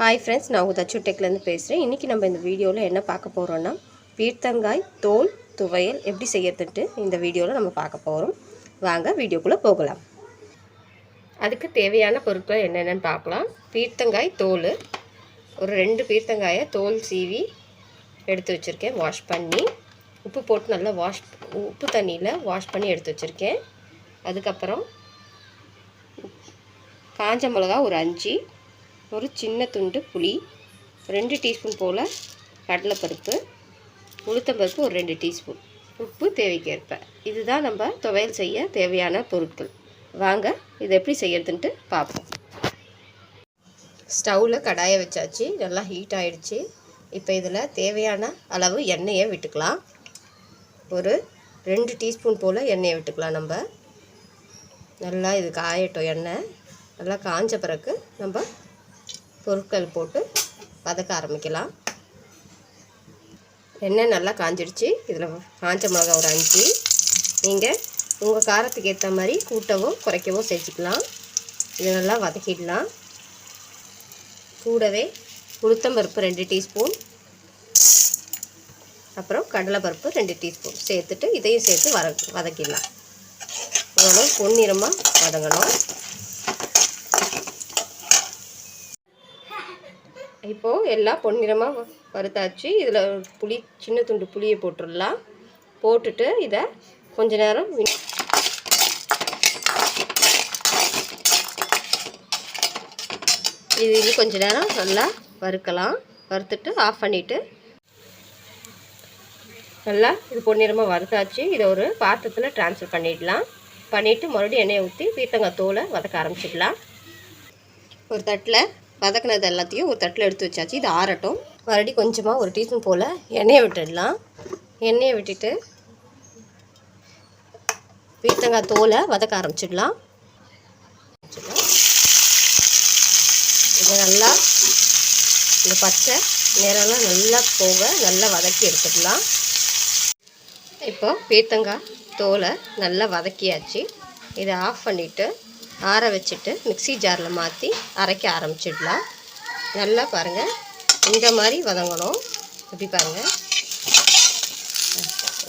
Hi friends நான் உங்கள் தச்சு டெக்லேருந்து பேசுகிறேன் இன்றைக்கி நம்ம இந்த வீடியோவில் என்ன பார்க்க போகிறோன்னா பீர்த்தங்காய் தோல் துவையல் எப்படி செய்யறதுன்ட்டு இந்த வீடியோவில் நம்ம பார்க்க போகிறோம் வாங்க வீடியோக்குள்ளே போகலாம். அதுக்கு தேவையான பொருட்கள் என்னென்னு பார்க்கலாம். பீர்த்தங்காய் தோல். ஒரு ரெண்டு பீர்த்தங்காயை தோல் சீவி எடுத்து வச்சுருக்கேன். வாஷ் பண்ணி உப்பு போட்டு நல்லா வாஷ் உப்பு தண்ணியில் வாஷ் பண்ணி எடுத்து வச்சுருக்கேன். அதுக்கப்புறம் காஞ்ச மிளகா ஒரு அஞ்சு. ஒரு சின்ன துண்டு புளி ரெண்டு டீஸ்பூன் போல் கடலைப்பருப்பு உளுத்தம்பருப்பு ஒரு ரெண்டு டீஸ்பூன். உப்பு தேவைக்கேற்ப. இதுதான் நம்ம துவையல் செய்ய தேவையான பொருட்கள். வாங்க இதை எப்படி செய்யறதுன்ட்டு பார்ப்போம். ஸ்டவ்வில் கடாயை வச்சாச்சு. நல்லா ஹீட் ஆகிடுச்சு இப்போ இதில் தேவையான அளவு எண்ணெயை விட்டுக்கலாம். ஒரு ரெண்டு டீஸ்பூன் போல் எண்ணெயை விட்டுக்கலாம் நம்ம. நல்லா இது காயட்டும் எண்ணெய். நல்லா காஞ்ச பிறகு நம்ம பொருட்கள் போட்டு வதக்க ஆரம்பிக்கலாம். எண்ணெய் நல்லா காஞ்சிடுச்சு. இதில் காஞ்ச மிளகா ஒரு அஞ்சு. நீங்கள் உங்கள் காரத்துக்கு ஏற்ற மாதிரி கூட்டவோ குறைக்கவோ செஞ்சுக்கலாம். இதை நல்லா வதக்கிடலாம். கூடவே உளுத்தம்பருப்பு ரெண்டு டீஸ்பூன். அப்புறம் கடலைப்பருப்பு ரெண்டு டீஸ்பூன். சேர்த்துட்டு இதையும் சேர்த்து வர வதக்கிடலாம். ஓரளவு பொன்னிறமாக வதங்கணும். இப்போது எல்லாம் பொன்னிறமாக வறுத்தாச்சு. இதில் புளி சின்ன துண்டு புளியை போட்டுடலாம். போட்டுட்டு இதை கொஞ்ச நேரம் இது இது கொஞ்ச நேரம் நல்லா வறுக்கலாம். வறுத்துட்டு ஆஃப் பண்ணிவிட்டு நல்லா இது பொன்னிறமாக வறுத்தாச்சு. இதை ஒரு பாத்திரத்தில் ட்ரான்ஸ்ஃபர் பண்ணிடலாம். பண்ணிவிட்டு மறுபடியும் எண்ணெயை ஊற்றி பீத்தங்காய் தோலை வதக்க ஆரம்பிச்சிடலாம். ஒரு தட்டில் வதக்கினது எல்லாத்தையும் ஒரு தட்டில் எடுத்து வச்சாச்சு. இது ஆறட்டும். மறுபடி கொஞ்சமாக ஒரு டீஸ்பூன் போல் எண்ணெயை விட்டுடலாம். எண்ணெயை விட்டுட்டு பீர்த்தங்காய் தோலை வதக்க ஆரம்பிச்சிடலாம். இதை நல்லா இந்த பச்சை நேரெல்லாம் நல்லா போக நல்லா வதக்கி எடுத்துடலாம். இப்போ பீர்த்தங்காய் தோலை நல்லா வதக்கியாச்சு. இதை ஆஃப் பண்ணிவிட்டு ஆற வச்சுட்டு மிக்சி ஜாரில் மாற்றி அரைக்க ஆரம்பிச்சிடலாம். நல்லா பாருங்கள் இந்த மாதிரி வதங்கணும். எப்படி பாருங்கள்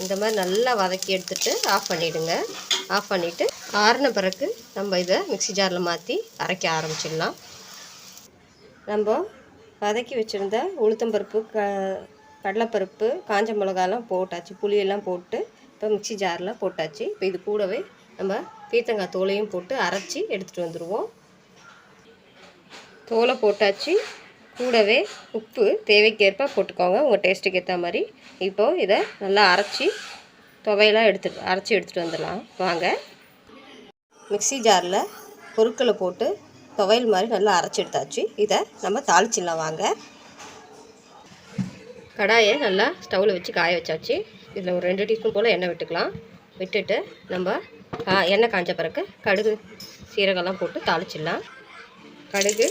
இந்த மாதிரி நல்லா வதக்கி எடுத்துகிட்டு ஆஃப் பண்ணிவிடுங்க ஆஃப் பண்ணிவிட்டு ஆறின பிறகு நம்ம இதை மிக்சி ஜாரில் மாற்றி அரைக்க ஆரம்பிச்சிடலாம். நம்ம வதக்கி வச்சுருந்த உளுத்தம்பருப்பு க கடலைப்பருப்பு காஞ்ச மிளகாலாம் போட்டாச்சு புளியெல்லாம் போட்டு இப்போ மிக்சி ஜாரில் போட்டாச்சு. இப்போ இது கூடவே நம்ம பீர்த்தங்காய் தோலையும் போட்டு அரைச்சி எடுத்துகிட்டு வந்துடுவோம் தோலை போட்டாச்சு. கூடவே உப்பு தேவைக்கேற்ப போட்டுக்கோங்க. உங்கள் டேஸ்ட்டுக்கு ஏற்ற மாதிரி. இப்போது இதை நல்லா அரைச்சி துவையெல்லாம் எடுத்துட்டு அரைச்சி எடுத்துகிட்டு வந்துடலாம். வாங்க. மிக்சி ஜாரில் பொருட்களை போட்டு துவையல் மாதிரி நல்லா அரைச்சி எடுத்தாச்சு. இதை நம்ம தாளிச்சிடலாம். வாங்க. கடாயை நல்லா ஸ்டவ்வில் வச்சு காய வச்சாச்சு. இதில் ஒரு ரெண்டு டீஸ்பூன் போல் எண்ணெய் விட்டுக்கலாம். விட்டுட்டு நம்ம எண்ணெய் காஞ்ச பிறகு கடுகு சீரகம்லாம் போட்டு தாளிச்சிடலாம். கடுகு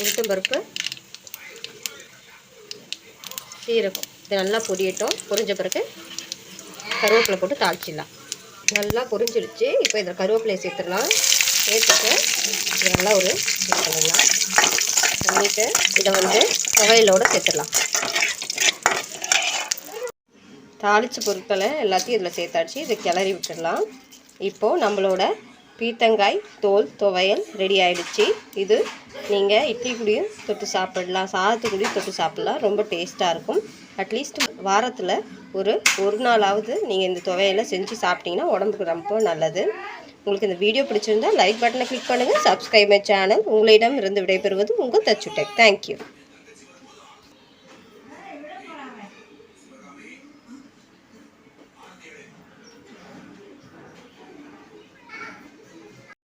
உளுத்தம் பருப்பு சீரகம். இது நல்லா பொரியட்டும் பொரிஞ்ச பிறகு கருவேப்பிலை போட்டு தாளிச்சிடலாம். நல்லா பொரிஞ்சிடுச்சு. இப்போ இதில் கருவேப்பிலையை சேர்த்துடலாம். சேர்த்துட்டு நல்லா ஒரு பண்ணிவிட்டு இதை வந்து துவையலோடு சேர்த்துடலாம். தாளித்த பொருட்களை எல்லாத்தையும் இதில் சேர்த்தாச்சு. இதை கிளறி விட்டுடலாம். இப்போது நம்மளோட பீத்தங்காய் தோல் துவையல் ரெடி ஆகிடுச்சு இது நீங்கள் இட்லி கூடயும் தொட்டு சாப்பிடலாம். சாதத்துக்குடியும் தொட்டு சாப்பிட்லாம். ரொம்ப டேஸ்ட்டாக இருக்கும். அட்லீஸ்ட் வாரத்தில் ஒரு ஒரு நாளாவது நீங்கள் இந்த துவையலை செஞ்சு சாப்பிட்டீங்கன்னா உடம்புக்கு ரொம்ப நல்லது. உங்களுக்கு இந்த வீடியோ பிடிச்சிருந்தா லைக் பட்டனை கிளிக் பண்ணுங்கள் சப்ஸ்கிரைப் மை சேனல் உங்களிடம் இருந்து விடைபெறுவது உங்கள் தச்சுடெக் தேங்க்யூ